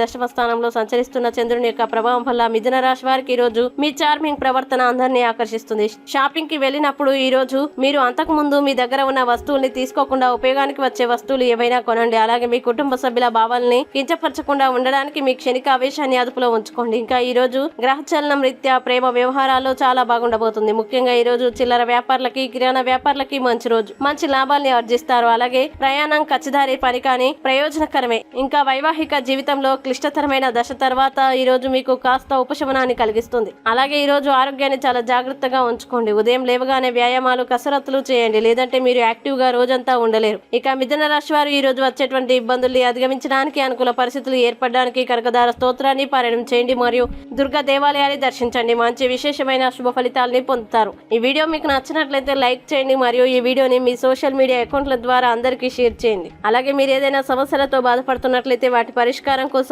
దశమ స్థానంలో సంచరిస్తున్న చంద్రుని యొక్క ప్రభావం వల్ల మిథున రాశి వారికి ఈ రోజు మీ చార్మింగ్ ప్రవర్తన అందరినీ ఆకర్షిస్తుంది. షాపింగ్కి వెళ్ళినప్పుడు ఈ రోజు మీరు అంతకు ముందు మీ దగ్గర ఉన్న వస్తువుల్ని తీసుకోకుండా ఉపయోగానికి వచ్చే వస్తువులు ఏవైనా కొనండి. అలాగే మీ కుటుంబ సభ్యుల భావాల్ని కించపరచకుండా ఉండడానికి మీ క్షణిక ఆవేశాన్ని అదుపులో ఉంచుకోండి. ఇంకా ఈ రోజు గ్రహచలనం రీత్యా ప్రేమ వ్యవహారాల్లో చాలా బాగుండబోతుంది. ముఖ్యంగా ఈ రోజు చిల్లర వ్యాపారులకి కిరాణా వ్యాపారులకి మంచి రోజు. మంచి లాభాల్ని ఆర్జిస్తారు. అలాగే ప్రయాణం ఖచ్చిదారీ పని కానీ ప్రయోజనకరమే. ఇంకా వైవాహిక జీవితంలో క్లిష్టతరమైన దశ తర్వాత ఈరోజు మీకు కాస్త ఉపశమనాన్ని కలిగిస్తుంది. అలాగే ఈ రోజు ఆరోగ్యాన్ని చాలా జాగ్రత్తగా ఉంచుకోండి. ఉదయం లేవగానే వ్యాయామాలు కసరత్తులు చేయండి. లేదంటే మీరు యాక్టివ్గా రోజంతా ఉండలేరు. ఇక మిథున రాశి వారు ఈరోజు వచ్చేటువంటి ఇబ్బందుల్ని అధిగమించడానికి అనుకూల పరిస్థితులు ఏర్పడడానికి కనకదార స్తోత్రాన్ని పారాయణం చేయండి మరియు దుర్గా దేవాలయాన్ని దర్శించండి. మంచి విశేషమైన శుభ ఫలితాలని పొందుతారు. ఈ వీడియో మీకు నచ్చినట్లయితే లైక్ చేయండి మరియు ఈ వీడియోని మీ సోషల్ మీడియా అకౌంట్ల ద్వారా అందరికీ షేర్ చేయండి. అలాగే మీరు ఏదైనా సమస్యలతో బాధపడుతున్నట్లయితే వాటి పరిష్కారం కోసం